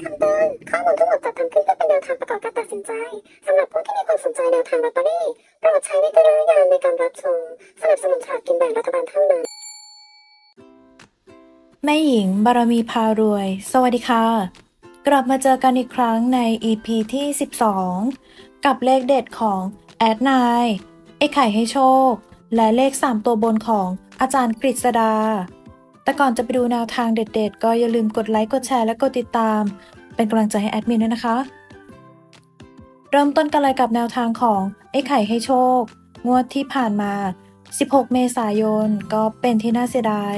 คำเตือนข้อมูลทั้งหมดจัดทำขึ้นเพื่อเป็นแนวทางประกอบการตัดสินใจสำหรับผู้ที่มีความสนใจแนวทางลอตเตอรี่โปรดใช้วิจารณญาณในการรับชมสนับสนุนฉลากกินแบ่งรัฐบาลเท่านั้นแม่หญิงบารมีพารวย สวัสดีค่ะ กลับมาเจอกันอีกครั้งใน EP ที่ 12 กับเลขเด็ดของแอดนายไอไข่ให้โชค และเลข 3 ตัวบนของอาจารย์กฤษดา แต่ก่อนจะไปดูแนวทางเด็ดๆ ก็อย่าลืมกดไลค์กดแชร์และกดติดตาม เป็นกำลังใจให้แอดมินด้วยนะคะ เริ่มต้นกันเลยกับแนวทางของไอ้ไข่ให้โชค งวดที่ผ่านมา 16 เมษายน ก็เป็นที่น่าเสียดาย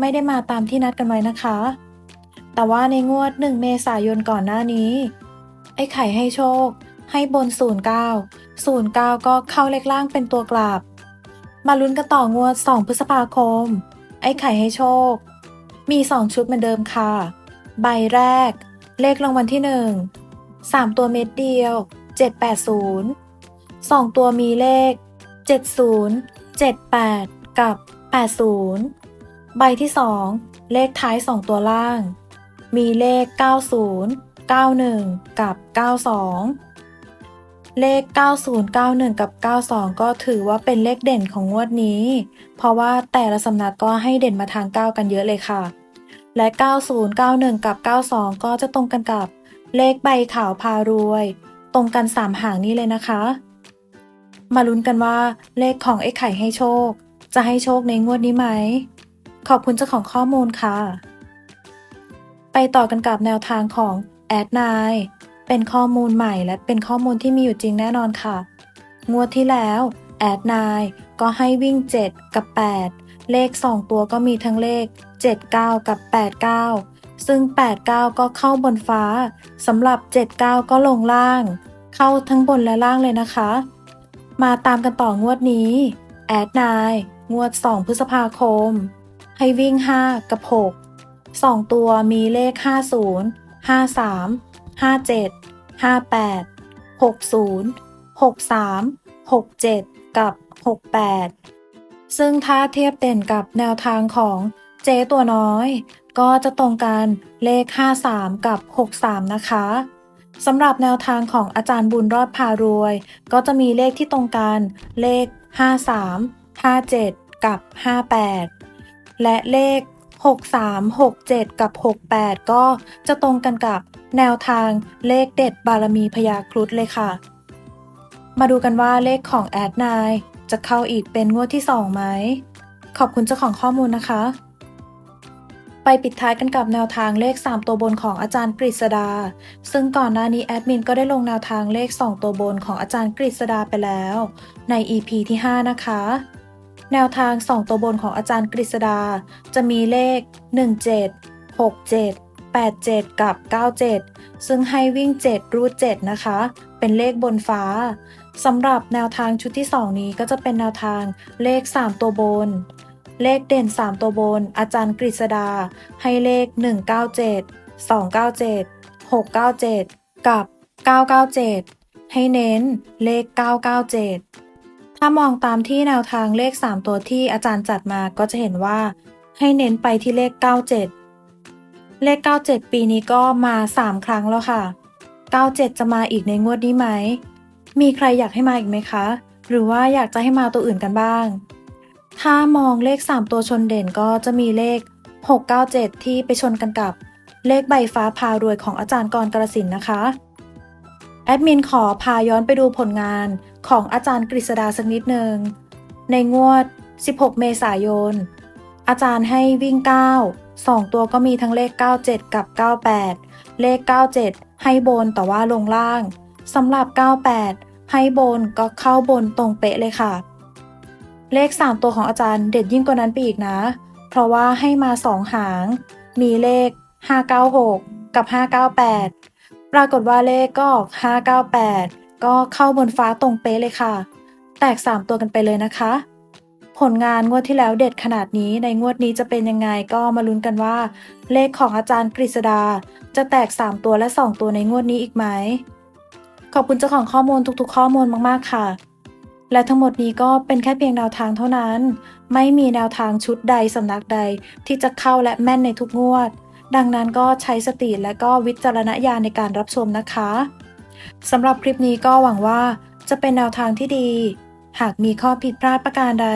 ไม่ได้มาตามที่นัดกันไว้นะคะ แต่ว่าในงวด 1 เมษายนก่อนหน้านี้ ไอ้ไข่ให้โชค ให้บน 09 09 ก็เข้าเลขล่างเป็นตัวกลับ มาลุ้นกันต่องวด 2 พฤษภาคม ไอ้ไข่ให้โชค มีสองชุดเหมือนเดิมค่ะ ใบแรก เลขรางวัลที่หนึ่งสามตัวเม็ดเดียวเจ็ดแปดศูนย์สองตัวมีเลขเจ็ดศูนย์เจ็ดแปดกับแปดศูนย์ใบที่สองเลขท้ายสองตัวล่าง มีเลขเก้าศูนย์เก้าหนึ่งกับเก้าสอง เลข 90 91 กับ 92 ก็ถือว่าเป็นเลขเด่นของงวดนี้ เพราะว่าแต่ละสำนักก็ให้เด่นมาทาง 9 กันเยอะเลยค่ะ และ 90 91 กับ 92 ก็จะตรงกันกับเลขใบขาวพารวย ตรงกัน 3 หางนี้เลยนะคะ มาลุ้นกันว่า เลขของไอ้ไข่ให้โชค จะให้โชคในงวดนี้ไหม ขอบคุณเจ้าของข้อมูลค่ะ ไปต่อกันกับแนวทางของแอดนาย เป็นข้อมูลใหม่และเป็นข้อมูลที่มีอยู่จริงแน่นอนค่ะ งวดที่แล้ว แอดนายก็ให้วิ่ง 7 กับ 8 เลข 2 ตัวก็มีทั้งเลข 79 กับ 89 ซึ่ง 89 ก็เข้าบนฟ้าสำหรับ 79 ก็ลงล่าง เข้าทั้งบนและล่างเลยนะคะ มาตามกันต่องวดนี้ แอดนายงวด 2 พฤษภาคม ให้วิ่ง 5 กับ 6 2 ตัวมีเลข 50 53 57 58 60 63 67 กับ 68 ซึ่งถ้าเทียบเด่นกับแนวทางของเจตัวน้อย ก็จะตรงกันเลข 53 กับ 63 นะคะสำหรับแนวทางของอาจารย์บุญรอดพารวย ก็จะมีเลขที่ตรงกันเลข 53 57 กับ 58 และเลข 63 67 กับ 68 ก็จะตรงกันกับแนวทางเลขเด็ดบารมีพยาครุฑเลยค่ะ มาดูกันว่าเลขของแอดนายจะเข้าอีกเป็นงวดที่ 2 ไหม ขอบคุณเจ้าของข้อมูลนะคะ ไปปิดท้ายกันกับแนวทางเลข 3 ตัวบนของอาจารย์กฤษดา ซึ่งก่อนหน้านี้แอดมินก็ได้ลงแนวทางเลข 2 ตัวบนของอาจารย์กฤษดาไปแล้ว ใน EP ที่ 5 นะคะ แนวทาง 2 ตัวบนของอาจารย์กฤษดา จะมีเลข 17 67 87 กับ 97 ซึ่งให้วิ่ง 7 รูด 7 นะคะ เป็นเลขบนฟ้าสำหรับแนวทางชุดที่ 2 นี้ก็จะเป็นแนวทางเลข 3 ตัวบน เลขเด่น 3 ตัวบน อาจารย์กฤษดา ให้เลข 197 297 697 กับ 997 ให้เน้นเลข 997 ถ้ามองตามที่แนวทางเลข 3 ตัวที่อาจารย์จัดมาก็จะเห็นว่า ให้เน้นไปที่เลข 97 เลข 97 ปีนี้ก็มา 3 ครั้งแล้วค่ะ 97 จะมาอีกในงวดนี้ไหม มีใครอยากให้มาอีกไหมคะ หรือว่าอยากจะให้มาตัวอื่นกันบ้าง ถ้ามองเลข 3 ตัวชนเด่นก็จะมีเลข 697 ที่ไปชนกันกับเลขใบฟ้าพารวยของอาจารย์กรกระสินนะคะ แอดมินขอพาย้อนไปดูผลงาน ของอาจารย์กฤษดาสักนิดหนึ่ง ในงวด 16 เมษายน อาจารย์ให้วิ่ง 9 2 ตัวก็มีทั้งเลข 97 กับ 98 เลข 97 ให้บนแต่ว่าลงล่างสำหรับ 98 ให้บนก็เข้าบนตรงเป๊ะเลยค่ะ เลข 3 ตัวของอาจารย์เด็ดยิ่งกว่านั้นไปอีกนะ เพราะว่าให้มา 2 หาง มีเลข 596 กับ 598 ปรากฏว่าเลขก็ออก598 ก็เข้าบนฟ้าตรงเป๊ะเลยค่ะ แตก 3 ตัวกันไปเลยนะคะ ผลงานงวดที่แล้วเด็ดขนาดนี้ในงวดนี้จะเป็นยังไงก็มาลุ้นกันว่า เลขของอาจารย์กฤษดา จะแตก 3 ตัวและ 2 ตัวในงวดนี้อีกไหม ขอบคุณเจ้าของข้อมูลทุกๆ ข้อมูลมากๆค่ะ และทั้งหมดนี้ก็เป็นแค่เพียงแนวทางเท่านั้น ไม่มีแนวทางชุดใดสำนักใด ที่จะเข้าและแม่นในทุกงวดดังนั้นก็ใช้สติและก็วิจารณญาณในการรับชมนะคะ สำหรับคลิปนี้ก็หวังว่าจะเป็นแนวทางที่ดี หากมีข้อผิดพลาดประการใด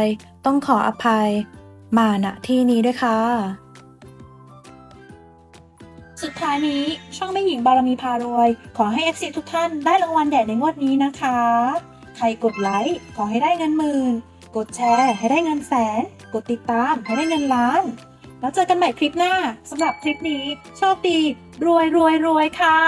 ต้องขออภัย มาณที่นี้ด้วยค่ะ สุดท้ายนี้ช่องแม่หญิงบารมีพารวย ขอให้ FC ทุกท่านได้รางวัลใหญ่ในงวดนี้นะคะ ใครกดไลค์ขอให้ได้เงินหมื่น กดแชร์ให้ได้เงินแสน กดติดตามให้ได้เงินล้าน แล้วเจอกันใหม่คลิปหน้าสำหรับคลิปนี้โชคดี รวยรวยรวยค่ะ